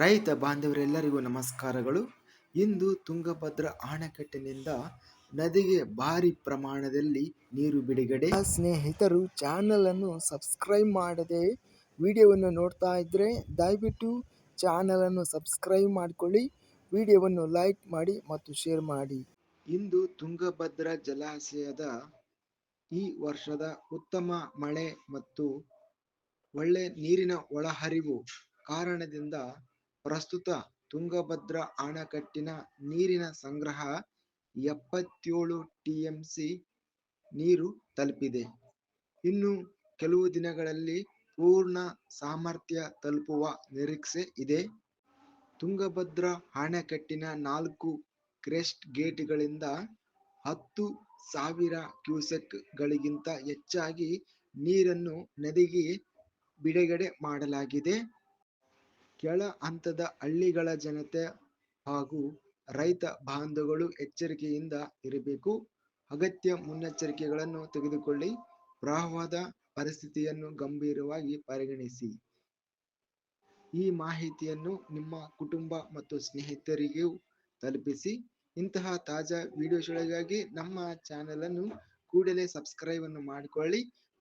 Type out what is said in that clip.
ರೈತ ಬಾಂಧವರೆಲ್ಲರಿಗೂ ನಮಸ್ಕಾರಗಳು. ಇಂದು ತುಂಗಭದ್ರಾ ಅಣೆಕಟ್ಟಿನಿಂದ ನದಿಗೆ ಭಾರಿ ಪ್ರಮಾಣದಲ್ಲಿ ನೀರು ಬಿಡುಗಡೆ. ಸ್ನೇಹಿತರು ಚಾನಲ್ ಅನ್ನು ಸಬ್ಸ್ಕ್ರೈಬ್ ಮಾಡದೆ ವಿಡಿಯೋವನ್ನು ನೋಡ್ತಾ ಇದ್ರೆ ದಯವಿಟ್ಟು ಚಾನಲ್ ಅನ್ನು ಸಬ್ಸ್ಕ್ರೈಬ್ ಮಾಡಿಕೊಳ್ಳಿ, ವಿಡಿಯೋವನ್ನು ಲೈಕ್ ಮಾಡಿ ಮತ್ತು ಶೇರ್ ಮಾಡಿ. ಇಂದು ತುಂಗಭದ್ರಾ ಜಲಾಶಯದ ಈ ವರ್ಷದ ಉತ್ತಮ ಮಳೆ ಮತ್ತು ಒಳ್ಳೆ ನೀರಿನ ಒಳಹರಿವು ಕಾರಣದಿಂದ ಪ್ರಸ್ತುತ ತುಂಗಭದ್ರಾ ಅಣೆಕಟ್ಟಿನ ನೀರಿನ ಸಂಗ್ರಹ ಎಪ್ಪತ್ತೇಳು ಟಿಎಂಸಿ ನೀರು ತಲುಪಿದೆ. ಇನ್ನು ಕೆಲವು ದಿನಗಳಲ್ಲಿ ಪೂರ್ಣ ಸಾಮರ್ಥ್ಯ ತಲುಪುವ ನಿರೀಕ್ಷೆ ಇದೆ. ತುಂಗಭದ್ರಾ ಅಣೆಕಟ್ಟಿನ ನಾಲ್ಕು ಕ್ರೆಸ್ಟ್ ಗೇಟ್ಗಳಿಂದ ಹತ್ತು ಸಾವಿರ ಕ್ಯೂಸೆಕ್ ಗಳಿಗಿಂತ ಹೆಚ್ಚಾಗಿ ನೀರನ್ನು ನದಿಗೆ ಬಿಡುಗಡೆ ಮಾಡಲಾಗಿದೆ. ಕೆಳ ಹಂತದ ಹಳ್ಳಿಗಳ ಜನತೆ ಹಾಗೂ ರೈತ ಬಾಂಧವಗಳು ಎಚ್ಚರಿಕೆಯಿಂದ ಇರಬೇಕು. ಅಗತ್ಯ ಮುನ್ನೆಚ್ಚರಿಕೆಗಳನ್ನು ತೆಗೆದುಕೊಳ್ಳಿ. ಪ್ರವಾಹದ ಪರಿಸ್ಥಿತಿಯನ್ನು ಗಂಭೀರವಾಗಿ ಪರಿಗಣಿಸಿ. ಈ ಮಾಹಿತಿಯನ್ನು ನಿಮ್ಮ ಕುಟುಂಬ ಮತ್ತು ಸ್ನೇಹಿತರಿಗೂ ತಲುಪಿಸಿ. ಇಂತಹ ತಾಜಾ ವಿಡಿಯೋಸ್ಗಳಿಗಾಗಿ ನಮ್ಮ ಚಾನೆಲ್ ಅನ್ನು ಕೂಡಲೇ ಸಬ್ಸ್ಕ್ರೈಬ್ ಅನ್ನು ಮಾಡಿಕೊಳ್ಳಿ.